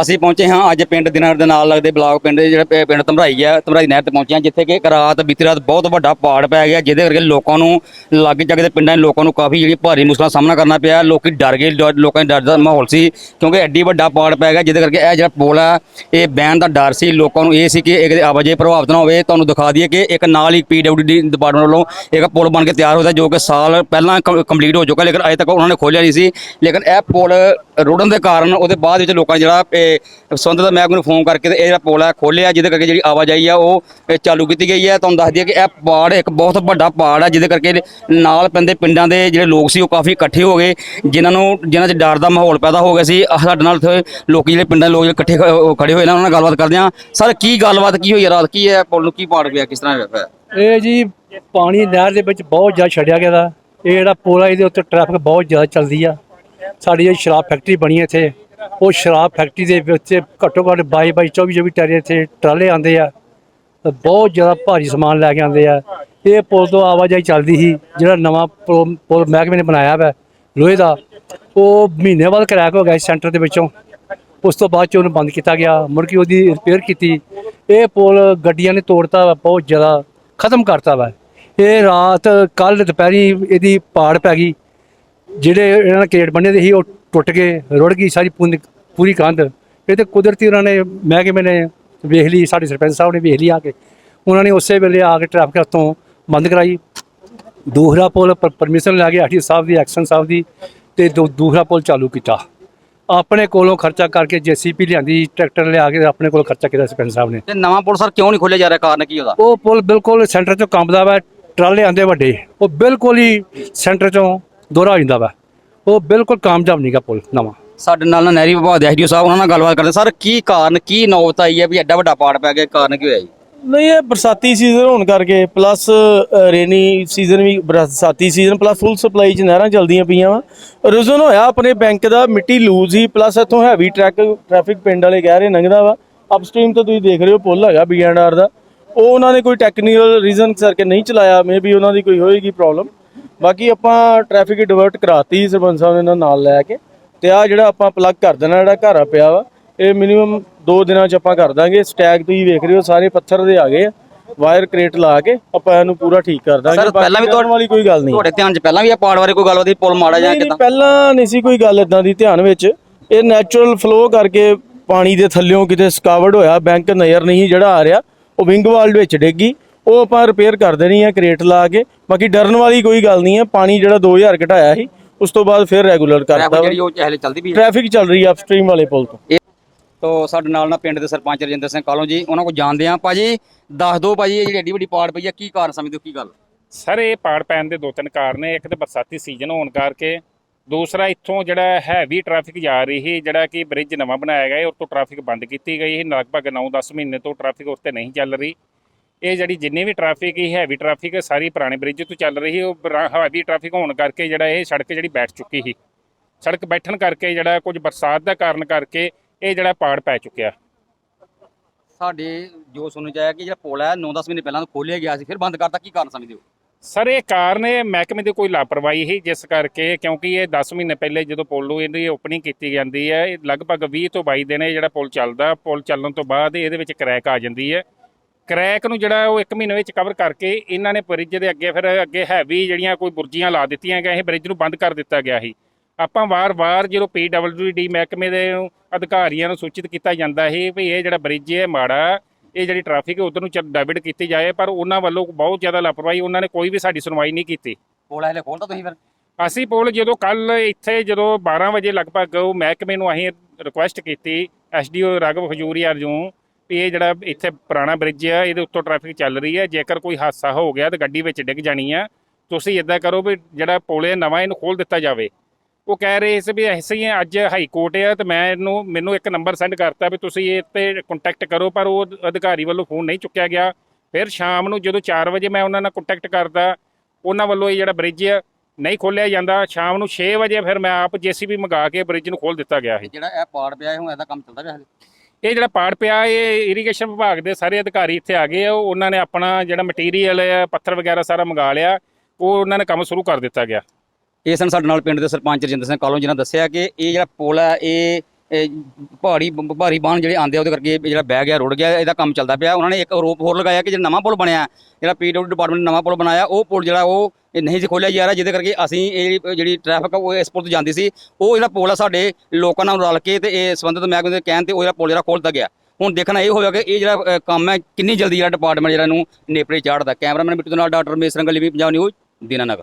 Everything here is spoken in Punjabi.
ਅਸੀਂ ਪਹੁੰਚੇ ਹਾਂ ਅੱਜ ਪਿੰਡ ਦਿਨਾਰ ਦੇ ਨਾਲ ਲੱਗਦੇ ਬਲਾਕ ਪਿੰਡ ਦੇ ਜਿਹੜਾ ਪ- ਪਿੰਡ ਧਮਰਾਈ ਹੈ ਧਮਰਾਈ ਨਹਿਰ ਤੇ ਪਹੁੰਚੇ ਹਾਂ, ਜਿੱਥੇ ਕਿ ਇੱਕ ਰਾਤ ਬੀਤੀ ਰਾਤ ਬਹੁਤ ਵੱਡਾ ਪਾੜ ਪੈ ਗਿਆ, ਜਿਹਦੇ ਕਰਕੇ ਲੋਕਾਂ ਨੂੰ ਲਾਗੇ ਜਾਗੇ ਦੇ ਪਿੰਡਾਂ ਦੇ ਲੋਕਾਂ ਨੂੰ ਕਾਫੀ ਜਿਹੜੀ ਭਾਰੀ ਮੁਸ਼ਕਲਾਂ ਦਾ ਸਾਹਮਣਾ ਕਰਨਾ ਪਿਆ। ਲੋਕੀ ਡਰ ਗਏ, ਡਰ, ਲੋਕਾਂ ਦੇ ਡਰ ਦਾ ਮਾਹੌਲ ਸੀ, ਕਿਉਂਕਿ ਐਡੀ ਵੱਡਾ ਪਾੜ ਪੈ ਗਿਆ, ਜਿਹਦੇ ਕਰਕੇ ਇਹ ਜਿਹੜਾ ਪੁਲ ਹੈ ਇਹ ਬੈਨ ਦਾ ਡਰ ਸੀ। ਲੋਕਾਂ ਨੂੰ ਇਹ ਸੀ ਕਿ ਇਹਦੇ ਆਵਾਜਾਈ ਪ੍ਰਭਾਵਿਤ ਨਾ ਹੋਵੇ। ਤੁਹਾਨੂੰ ਦਿਖਾ ਦਈਏ ਕਿ ਇੱਕ ਨਾਲ ਹੀ ਪੀਡਬਲਯੂਡੀ ਡਿਪਾਰਟਮੈਂਟ ਵੱਲੋਂ ਇੱਕ ਪੁਲ ਬਣ ਕੇ ਤਿਆਰ ਹੋਇਆ, ਜੋ ਕਿ ਸਾਲ ਪਹਿਲਾਂ ਕੰਪਲੀਟ ਹੋ ਚੁੱਕਾ, ਲੇਕਿਨ ਅਜੇ ਤੱਕ ਉਹਨਾਂ ਨੇ ਖੋਲ੍ਹਿਆ ਨਹੀਂ ਸੀ। ਲੇਕਿਨ ਇਹ ਪੁਲ ਰੁੜਨ ਦੇ ਕਾਰਨ ਉਹਦੇ ਬਾਅਦ ਵਿੱਚ ਲੋਕਾਂ ਨੇ ਜਿਹੜਾ ਸੰਬੰਧਿਤ ਮਹਿਕਮੇ ਨੂੰ ਫੋਨ ਕਰਕੇ ਤੇ ਇਹ ਜਿਹੜਾ ਪੁਲ ਹੈ ਖੋਲ੍ਹਿਆ, ਜਿਹਦੇ ਕਰਕੇ ਜਿਹੜੀ ਆਵਾਜਾਈ ਆ ਉਹ, ਇਹ ਚਾਲੂ ਕੀਤੀ ਗਈ ਹੈ ਤੁਹਾਨੂੰ ਦੱਸ ਦਈਏ ਕਿ ਇਹ ਪਾੜ ਇੱਕ ਬਹੁਤ ਵੱਡਾ ਪਹਾੜ ਹੈ ਜਿਹਦੇ ਕਰਕੇ ਨਾਲ ਪੈਂਦੇ ਪਿੰਡਾਂ ਦੇ ਜਿਹੜੇ ਲੋਕ ਸੀ ਉਹ ਕਾਫੀ ਇਕੱਠੇ ਹੋ ਗਏ, ਜਿਨ੍ਹਾਂ ਨੂੰ, ਜਿਨ੍ਹਾਂ 'ਚ ਡਰ ਦਾ ਮਾਹੌਲ ਪੈਦਾ ਹੋ ਗਿਆ ਸੀ। ਆਹ ਸਾਡੇ ਨਾਲ ਇੱਥੇ ਲੋਕੀ ਜਿਹੜੇ ਪਿੰਡਾਂ ਦੇ ਲੋਕ ਜਿਹੜੇ ਇਕੱਠੇ ਖ- ਉਹ ਖੜੇ ਹੋਏ ਨੇ, ਉਹਨਾਂ ਨਾਲ ਗੱਲਬਾਤ ਕਰਦੇ ਹਾਂ। ਸਰ, ਕੀ ਗੱਲਬਾਤ, ਕੀ ਹੋਈ ਹੈ ਰਾਤ ਕੀ ਹੈ? ਪੁਲ ਨੂੰ ਕੀ ਪਾੜ ਪਿਆ ਕਿਸ ਤਰ੍ਹਾਂ ਹੋਇਆ? ਇਹ ਜੀ ਪਾਣੀ ਨਹਿਰ ਦੇ ਵਿੱਚ ਬਹੁਤ ਜ਼ਿਆਦਾ ਛੱਡਿਆ ਗਿਆ ਦਾ। ਇਹ ਜਿਹੜਾ ਪੁਲ ਆ, ਇਹਦੇ ਉੱਤੇ ਟ੍ਰੈਫਿਕ ਬਹੁਤ ਜ਼ਿਆਦਾ ਚੱਲਦੀ ਆ। ਸਾਡੀ ਇਹ ਸ਼ਰਾਬ ਫੈਕਟਰੀ ਬਣੀ ਹੈ ਇੱਥੇ। ਉਹ ਸ਼ਰਾਬ ਫੈਕਟਰੀ ਦੇ ਵਿੱਚ ਘੱਟੋ ਘੱਟ 22 22 24 24 ਟੈਰੇ ਇੱਥੇ ਟਰਾਲੇ ਆਉਂਦੇ ਆ। ਬਹੁਤ ਜ਼ਿਆਦਾ ਭਾਰੀ ਸਮਾਨ ਲੈ ਕੇ ਆਉਂਦੇ ਆ। ਇਹ ਪੁਲ ਤੋਂ ਆਵਾਜਾਈ ਚੱਲਦੀ ਸੀ, ਜਿਹੜਾ ਨਵਾਂ ਪੁਲ ਪੁਲ ਮਹਿਕਮੇ ਨੇ ਬਣਾਇਆ ਵਾ, ਲੋਹੇ ਦਾ। ਉਹ ਮਹੀਨੇ ਬਾਅਦ ਕਰੈਕ ਹੋ ਗਿਆ ਸੈਂਟਰ ਦੇ ਵਿੱਚੋਂ। ਉਸ ਤੋਂ ਬਾਅਦ ਚ ਉਹਨੂੰ ਬੰਦ ਕੀਤਾ ਗਿਆ। ਮੁੜ ਕੇ ਉਹਦੀ ਰਿਪੇਅਰ ਕੀਤੀ। ਇਹ ਪੁਲ ਗੱਡੀਆਂ ਨੇ ਤੋੜਤਾ ਵਾ, ਬਹੁਤ ਜ਼ਿਆਦਾ ਖਤਮ ਕਰਤਾ ਵਾ। ਇਹ ਰਾਤ ਕੱਲ ਦੁਪਹਿਰੀ ਇਹਦੀ ਪਾੜ ਪੈ ਗਈ। ਜਿਹੜੇ ਇਹਨਾਂ ਨੇ ਕੇਟ ਬੰਨੇ ਦੇ ਸੀ, ਉਹ ਟੁੱਟ ਗਏ ਰੁੜ ਗਈ ਸਾਰੀ ਪੂਰੀ- ਕੰਧ। ਇਹ ਤੇ ਕੁਦਰਤੀ ਉਹਨਾਂ ਨੇ ਮਹਿਕਮੇ ਨੇ ਵੇਖ ਲਈ ਸਾਡੇ ਸਰਪੰਚ ਸਾਹਿਬ ਨੇ ਵੇਖ ਲਈ ਆ ਕੇ। ਉਹਨਾਂ ਨੇ ਉਸੇ ਵੇਲੇ ਆ ਕੇ ਟ੍ਰੈਫਿਕ ਹੱਥੋਂ ਬੰਦ ਕਰਾਈ। ਦੂਸਰਾ ਪੁਲ ਪਰਮਿਸ਼ਨ ਲੈ ਕੇ ਆਰਟੀ ਸਾਹਿਬ ਦੀ ਐਕਸ਼ਨ ਸਾਹਿਬ ਦੀ ਤੇ ਦੂ- ਦੂਸਰਾ ਪੁਲ ਚਾਲੂ ਕੀਤਾ। ਆਪਣੇ ਕੋਲੋਂ ਖਰਚਾ ਕਰਕੇ ਜੀਸੀਪੀ ਲਿਆਂਦੀ ਟਰੈਕਟਰ ਲਿਆ ਕੇ ਆਪਣੇ ਕੋਲ ਖਰਚਾ ਕੀਤਾ ਸਰਪੰਚ ਸਾਹਿਬ ਨੇ। ਤੇ ਨਵਾਂ ਪੁਲ ਸਰ ਕਿਉਂ ਨਹੀਂ ਖੋਲ੍ਹਿਆ ਜਾ ਰਿਹਾ? ਕਾਰਨ ਕੀ ਉਹਦਾ? ਉਹ ਪੁਲ ਬਿਲਕੁਲ ਸੈਂਟਰ ਚੋਂ ਕੰਬਦਾ ਵਾ ਟਰਾਲੇ ਆਂਦੇ ਵੱਡੇ। ਉਹ ਬਿਲਕੁਲ ਹੀ ਸੈਂਟਰ ਚੋਂ ਦੋਹਰਾ ਹੋ ਜਾਂਦਾ ਵਾ। ਉਹ ਬਿਲਕੁਲ ਕਾਮਯਾਬ ਨਹੀਂਗਾ ਪੁਲ ਨਵਾਂ। ਸਾਡੇ ਨਾਲ ਨਾ ਨਹਿਰੀ ਵਿਭਾਗ ਦੇ ਐਸਡੀਓ ਸਾਹਿਬ ਉਹਨਾਂ ਨਾਲ ਗੱਲਬਾਤ ਕਰਦੇ। ਸਰ ਕੀ ਕਾਰਨ ਕੀ ਨੌਬਤ ਆਈ ਹੈ ਵੀ ਐਡਾ ਵੱਡਾ ਪਾੜ ਪੈ ਗਿਆ? ਕਾਰਨ ਕੀ ਹੋਇਆ ਜੀ? ਨਹੀਂ ਇਹ ਬਰਸਾਤੀ ਸੀਜ਼ਨ ਹੋਣ ਕਰਕੇ ਪਲੱਸ ਰੇਨੀ ਸੀਜ਼ਨ ਵੀ ਬਰਸਾਤੀ ਸੀਜ਼ਨ ਪਲੱਸ ਫੁੱਲ ਸਪਲਾਈ ਚ ਨਹਿਰਾਂ ਚੱਲਦੀਆਂ ਪਈਆਂ ਵਾ। ਰੀਜ਼ਨ ਹੋਇਆ ਆਪਣੇ ਬੈਂਕ ਦਾ ਮਿੱਟੀ ਲੂਜ਼ ਹੀ ਪਲੱਸ ਇੱਥੋਂ ਹੈਵੀ ਟਰੱਕ ਟ੍ਰੈਫਿਕ ਪਿੰਡ ਵਾਲੇ ਕਹਿ ਰਹੇ ਲੰਘਦਾ ਵਾ। ਅਪਸਟ੍ਰੀਮ ਤੋਂ ਤੁਸੀਂ ਦੇਖ ਰਹੇ ਹੋ ਪੁੱਲ ਹੈਗਾ ਬੀਐਨਆਰ ਦਾ। ਉਹ ਉਹਨਾਂ ਨੇ ਕੋਈ ਟੈਕਨੀਕਲ ਰੀਜ਼ਨ ਕਰਕੇ ਨਹੀਂ ਚਲਾਇਆ ਮੇਬੀ ਉਹਨਾਂ ਦੀ ਕੋਈ ਹੋਏਗੀ ਪ੍ਰੋਬਲਮ ਬਾਕੀ ਆਪਾਂ ਟ੍ਰੈਫਿਕ ਡਿਵਰਟ ਕਰਾਤੀ ਸਰਪੰਚ ਸਾਹਿਬ ਨੇ ਇਹਨਾਂ ਨਾਲ ਲੈ ਕੇ ਤੇ ਆ ਜਿਹੜਾ ਆਪਾਂ ਪਲੱਗ ਕਰ ਦੇਣਾ ਜਿਹੜਾ ਘਰ ਆ ਪਿਆ ਵਾ ਇਹ ਮਿਨੀਮਮ 2 ਦਿਨਾਂ ਚ ਆਪਾਂ ਕਰ ਦਾਂਗੇ। ਸਟੈਗ ਤੁਸੀਂ ਵੇਖ ਰਹੇ ਹੋ ਸਾਰੇ ਪੱਥਰ ਦੇ ਆ ਗਏ ਆ। ਵਾਇਰ ਕ੍ਰੇਟ ਲਾ ਕੇ ਆਪਾਂ ਇਹਨੂੰ ਪੂਰਾ ਠੀਕ ਕਰ ਦਾਂਗੇ। ਸਰ, ਪਹਿਲਾਂ ਵੀ ਤੁਹਾਡੇ- ਵਾਲੀ ਕੋਈ ਗੱਲ ਨਹੀਂ। ਤੁਹਾਡੇ ਧਿਆਨ 'ਚ ਪਹਿਲਾਂ ਵੀ ਇਹ ਪਾੜ ਬਾਰੇ ਕੋਈ ਗੱਲਬਾਤ ਸੀ ਪੁਲ ਮਾੜਾ ਜਾਂ ਕਿਦਾਂ? ਪਹਿਲਾਂ ਨਹੀਂ ਸੀ ਕੋਈ ਗੱਲ ਇਦਾਂ ਦੀ ਧਿਆਨ ਵਿੱਚ। ਇਹ ਨੈਚੁਰਲ ਫਲੋ ਕਰਕੇ ਪਾਣੀ ਦੇ ਥੱਲਿਓਂ ਕਿਤੇ ਸਕਾਵਰਡ ਹੋਇਆ ਬੈਂਕ ਨਜ਼ਰ ਨਹੀਂ ਜਿਹੜਾ ਆ ਰਿਹਾ ਉਹ ਵਿੰਗ ਵਾਲ ਵਿੱਚ ਡਿੱਗੀ ਉਹ ਆਪਾਂ ਰਿਪੇਅਰ ਕਰ ਦੇਣੀ ਹੈ ਕ੍ਰੇਟ ਲਾ ਕੇ। ਬਾਕੀ ਡਰਨ ਵਾਲੀ ਕੋਈ ਗੱਲ ਨਹੀਂ ਹੈ ਪਾਣੀ ਜਿਹੜਾ 2000 ਘਟਾਇਆ ਸੀ ਉਸ ਤੋਂ ਬਾਅਦ ਫਿਰ ਰੈਗੂਲਰ ਕਰਤਾ ਜਿਹੜੀ ਉਹ ਹਲੇ ਚੱਲਦੀ ਵੀ ਹੈ ਟ੍ਰੈਫਿਕ ਚੱਲ ਰਹੀ ਹੈ ਅਪਸਟ੍ਰੀਮ ਵਾਲੇ ਪੁਲ ਤੋਂ। ਤੋ ਸਾਡੇ ਨਾਲ ਨਾ ਪਿੰਡ ਦੇ ਸਰਪੰਚ ਰਜਿੰਦਰ ਸਿੰਘ ਕਾਲੋਂ ਜੀ ਉਹਨਾਂ ਕੋਲ ਜਾਣਦੇ ਆ। ਭਾਜੀ ਦੱਸ ਦਿਓ ਭਾਜੀ ਇਹ ਜਿਹੜੀ ਐਡੀ ਵੱਡੀ ਪਾੜ ਪਈ ਆ ਕੀ ਕਾਰਨ ਸਮਝਦੇ ਹੋ ਕੀ ਗੱਲ? ਸਰ ਇਹ ਪਾੜ ਪੈਣ ਦੇ ਦੋ ਤਿੰਨ ਕਾਰਨ ਨੇ। ਇੱਕ ਤੇ ਬਰਸਾਤੀ ਸੀਜ਼ਨ ਹੋਣ ਕਰਕੇ ਦੂਸਰਾ ਇੱਥੋਂ ਜਿਹੜਾ ਹੈਵੀ ਟ੍ਰੈਫਿਕ ਜਾ ਰਹੀ ਸੀ ਜਿਹੜਾ ਕਿ ਬ੍ਰਿਜ ਨਵਾਂ ਬਣਾਇਆ ਗਿਆ ਹੈ ਉਸ ਤੋਂ ਟ੍ਰੈਫਿਕ ਬੰਦ ਕੀਤੀ ਗਈ ਹੈ ਲਗਭਗ 9-10 ਮਹੀਨੇ ਤੋਂ ਟ੍ਰੈਫਿਕ ਉਸ ਤੇ ਨਹੀਂ ਚੱਲ ਰਹੀ। ਇਹ ਜਿਹੜੀ ਜਿੰਨੀ ਵੀ ਟ੍ਰੈਫਿਕ ਹੈ ਹੈਵੀ ਟ੍ਰੈਫਿਕ ਸਾਰੀ ਪੁਰਾਣੇ ਬ੍ਰਿਜ ਤੋਂ ਚੱਲ ਰਹੀ ਉਹ ਹੈਵੀ ਟ੍ਰੈਫਿਕ ਹੋਣ ਕਰਕੇ ਜਿਹੜਾ ਇਹ ਸੜਕ ਜਿਹੜੀ ਬੈਠ ਚੁੱਕੀ ਸੀ। ਸੜਕ ਬੈਠਣ ਕਰਕੇ ਜਿਹੜਾ ਕੁਝ ਬਰਸਾਤ ਦਾ ਕਾਰਨ ਕਰਕੇ ਇਹ ਜਿਹੜਾ ਪਾੜ ਪੈ ਚੁੱਕਿਆ। ਸਾਡੇ ਜੋ ਸੁਣਨ ਚ ਆਇਆ ਕਿ ਜਿਹੜਾ ਪੁਲ ਹੈ 9-10 ਮਹੀਨੇ ਪਹਿਲਾਂ ਖੋਲਿਆ ਗਿਆ ਸੀ ਫਿਰ ਬੰਦ ਕਰਤਾ ਕੀ ਕਾਰਨ ਸਮਝਦੇ ਹੋ? ਸਰ ਇਹ ਕਾਰਨ ਇਹ ਮਹਿਕਮੇ ਦੀ ਕੋਈ ਲਾਪਰਵਾਹੀ ਹੀ ਜਿਸ ਕਰਕੇ ਕਿਉਂਕਿ ਇਹ 10 ਮਹੀਨੇ ਪਹਿਲੇ ਜਦੋਂ ਪੁਲ ਨੂੰ ਇਹਦੀ ਓਪਨਿੰਗ ਕੀਤੀ ਜਾਂਦੀ ਹੈ ਇਹ ਲਗਭਗ 20 ਤੋਂ 22 ਦਿਨ ਇਹ ਜਿਹੜਾ ਪੁਲ ਚੱਲਦਾ ਪੁਲ ਚੱਲਣ ਤੋਂ ਬਾਅਦ ਇਹਦੇ ਵਿੱਚ ਕਰੈਕ ਆ ਜਾਂਦੀ ਹੈ। ਕਰੈਕ ਨੂੰ ਜਿਹੜਾ ਉਹ 1 ਮਹੀਨੇ ਵਿੱਚ ਕਵਰ ਕਰਕੇ ਇਹਨਾਂ ਨੇ ਬ੍ਰਿਜ ਦੇ ਅੱਗੇ ਫਿਰ ਅੱਗੇ ਹੈਵੀ ਜਿਹੜੀਆਂ ਕੋਈ ਬੁਰਜੀਆਂ ਲਾ ਦਿੱਤੀਆਂ ਗਈਆਂ ਇਹ ਬ੍ਰਿਜ ਨੂੰ ਬੰਦ ਕਰ ਦਿੱਤਾ ਗਿਆ ਸੀ। ਆਪਾਂ ਵਾਰ-ਵਾਰ ਜਦੋਂ ਪੀਡਬਲਯੂਡੀ ਮਹਿਕਮੇ ਦੇ ਅਧਿਕਾਰੀਆਂ ਨੂੰ ਸੂਚਿਤ ਕੀਤਾ ਜਾਂਦਾ ਹੈ ਵੀ ਇਹ ਜਿਹੜਾ ਬ੍ਰਿਜ ਹੈ ਮਾੜਾ ਇਹ ਜਿਹੜੀ ਟ੍ਰੈਫਿਕ ਹੈ ਉਧਰ ਨੂੰ ਡਾਇਵਰਟ ਕੀਤੀ ਜਾਏ ਪਰ ਉਹਨਾਂ ਵੱਲੋਂ ਬਹੁਤ ਜ਼ਿਆਦਾ ਲਾਪਰਵਾਹੀ ਉਹਨਾਂ ਨੇ ਕੋਈ ਵੀ ਸਾਡੀ ਸੁਣਵਾਈ ਨਹੀਂ ਕੀਤੀ। ਪੁਲ ਹਲੇ ਖੋਲਤਾ ਤੁਸੀਂ ਫਿਰ? ਅਸੀਂ ਪੁਲ ਜਦੋਂ ਕੱਲ ਇੱਥੇ ਜਦੋਂ 12 ਵਜੇ ਲਗਭਗ ਉਹ ਮਹਿਕਮੇ ਨੂੰ ਅਸੀਂ ਰਿਕੁਐਸਟ ਕੀਤੀ ਐਸਡੀਓ ਰਾਘਵ ਖਜੂਰੀਆ ਨੂੰ ਵੀ ਇਹ ਜਿਹੜਾ ਇੱਥੇ ਪੁਰਾਣਾ ਬ੍ਰਿਜ ਆ, ਇਹਦੇ ਉੱਤੋਂ ਟ੍ਰੈਫਿਕ ਚੱਲ ਰਹੀ ਹੈ ਜੇਕਰ ਕੋਈ ਹਾਦਸਾ ਹੋ ਗਿਆ ਤਾਂ ਗੱਡੀ ਵਿੱਚ ਡਿੱਗ ਜਾਣੀ ਆ, ਤੁਸੀਂ ਇਦਾਂ ਕਰੋ ਵੀ ਜਿਹੜਾ ਪੁਲ ਹੈ ਨਵਾਂ ਇਹਨੂੰ ਖੋਲ ਦਿੱਤਾ ਜਾਵੇ। ਉਹ ਕਹਿ ਰਹੇ ਸੀ ਵੀ ਐਸੇ ਹੀ ਅੱਜ ਹਾਈ ਕੋਰਟ ਆ ਤੇ ਮੈਂ ਇਹਨੂੰ, ਮੈਨੂੰ ਇੱਕ ਨੰਬਰ ਸੈਂਡ ਕਰਤਾ ਵੀ ਤੁਸੀਂ ਇਹ ਤੇ ਕੰਟੈਕਟ ਕਰੋ, ਪਰ ਉਹ ਅਧਿਕਾਰੀ ਵੱਲੋਂ ਫੋਨ ਨਹੀਂ ਚੁੱਕਿਆ ਗਿਆ। ਫਿਰ ਸ਼ਾਮ ਨੂੰ ਜਦੋਂ 4 ਵਜੇ ਮੈਂ ਉਹਨਾਂ ਨਾਲ ਕੰਟੈਕਟ ਕਰਦਾ, ਉਹਨਾਂ ਵੱਲੋਂ ਇਹ ਜਿਹੜਾ ਬ੍ਰਿਜ ਆ ਨਹੀਂ ਖੋਲਿਆ ਜਾਂਦਾ। ਸ਼ਾਮ ਨੂੰ 6 ਵਜੇ ਫਿਰ ਮੈਂ ਆਪ ਜੀਸੀਬੀ ਮੰਗਾ ਕੇ ਬ੍ਰਿਜ ਨੂੰ ਖੋਲ ਦਿੱਤਾ ਗਿਆ ਸੀ ਜਿਹੜਾ ਇਹ ਪਾੜ ਪਿਆ, ਹੁਣ ਇਹਦਾ ਕੰਮ ਚੱਲਦਾ ਪਿਆ ਹਲੇ ਇਹ ਜਿਹੜਾ ਪਾੜ ਪਿਆ, ਇਹ ਇਰੀਗੇਸ਼ਨ ਵਿਭਾਗ ਦੇ ਸਾਰੇ ਅਧਿਕਾਰੀ ਇੱਥੇ ਆ ਗਏ ਆ। ਉਹਨਾਂ ਨੇ ਆਪਣਾ ਜਿਹੜਾ ਮਟੀਰੀਅਲ ਹੈ, ਪੱਥਰ ਵਗੈਰਾ ਸਾਰਾ ਮੰਗਾ ਲਿਆ। ਉਹ ਉਹਨਾਂ ਨੇ ਕੰਮ ਸ਼ੁਰੂ ਕਰ ਦਿੱਤਾ ਗਿਆ। ਇਹ ਸਨ ਸਾਡੇ ਨਾਲ ਪਿੰਡ ਦੇ ਸਰਪੰਚ ਰਜਿੰਦਰ ਸਿੰਘ ਕਾਲੋਂ, ਜਿਨ੍ਹਾਂ ਦੱਸਿਆ ਕਿ ਇਹ ਜਿਹੜਾ ਪੁਲ ਹੈ, ਇਹ ਇਹ ਭਾਰੀ ਭਾਰੀ ਬਾਹਨ ਜਿਹੜੇ ਆਂਦੇ ਆ ਉਹਦੇ ਕਰਕੇ ਜਿਹੜਾ ਬਹਿ ਗਿਆ, ਰੁੜ ਗਿਆ, ਇਹਦਾ ਕੰਮ ਚੱਲਦਾ ਪਿਆ। ਉਹਨਾਂ ਨੇ ਇੱਕ ਆਰੋਪ ਹੋਰ ਲਗਾਇਆ ਕਿ ਜਿਹੜਾ ਨਵਾਂ ਪੁਲ ਬਣਿਆ, ਜਿਹੜਾ ਪੀਡਬਲਿਊ ਡਿਪਾਰਟਮੈਂਟ ਨੇ ਨਵਾਂ ਪੁਲ ਬਣਾਇਆ, ਉਹ ਪੁਲ ਜਿਹੜਾ ਉਹ ਇਹ ਨਹੀਂ ਸੀ ਖੋਲਿਆ ਜਾ ਰਿਹਾ, ਜਿਹਦੇ ਕਰਕੇ ਅਸੀਂ ਇਹ ਜਿਹੜੀ- ਜਿਹੜੀ ਟ੍ਰੈਫਿਕ ਉਹ ਇਸ ਪੁਲ ਤੋਂ ਜਾਂਦੀ ਸੀ। ਉਹ ਜਿਹੜਾ ਪੁਲ ਆ ਸਾਡੇ ਲੋਕਾਂ ਨਾਲ ਰਲ ਕੇ ਤੇ ਇਹ ਸੰਬੰਧਿਤ ਮਹਿਕਮੇ ਦੇ ਕਹਿਣ ਤੇ ਉਹ ਜਿਹੜਾ ਪੁਲ ਜਿਹੜਾ ਖੋਲ੍ਹ ਗਿਆ। ਹੁਣ ਦੇਖਣਾ ਇਹ ਹੋਵੇਗਾ ਕਿ ਇਹ ਜਿਹੜਾ ਕੰਮ ਹੈ, ਕਿੰਨੀ ਜਲਦੀ ਜਿਹੜਾ ਡਿਪਾਰਟਮੈਂਟ ਜਿਹੜਾ ਨੂੰ ਨੇਪਰੇ ਚਾੜਦਾ। ਕੈਮਰਾਮੈਨ ਬਿੱਟੂ ਦੇ ਨਾਲ ਡਾਕਟਰ ਮੇਸਰੰਗਲ ਵੀ ਪੰਜਾਬ ਨਿਊਜ਼, ਦੀਨਾਨਗਰ।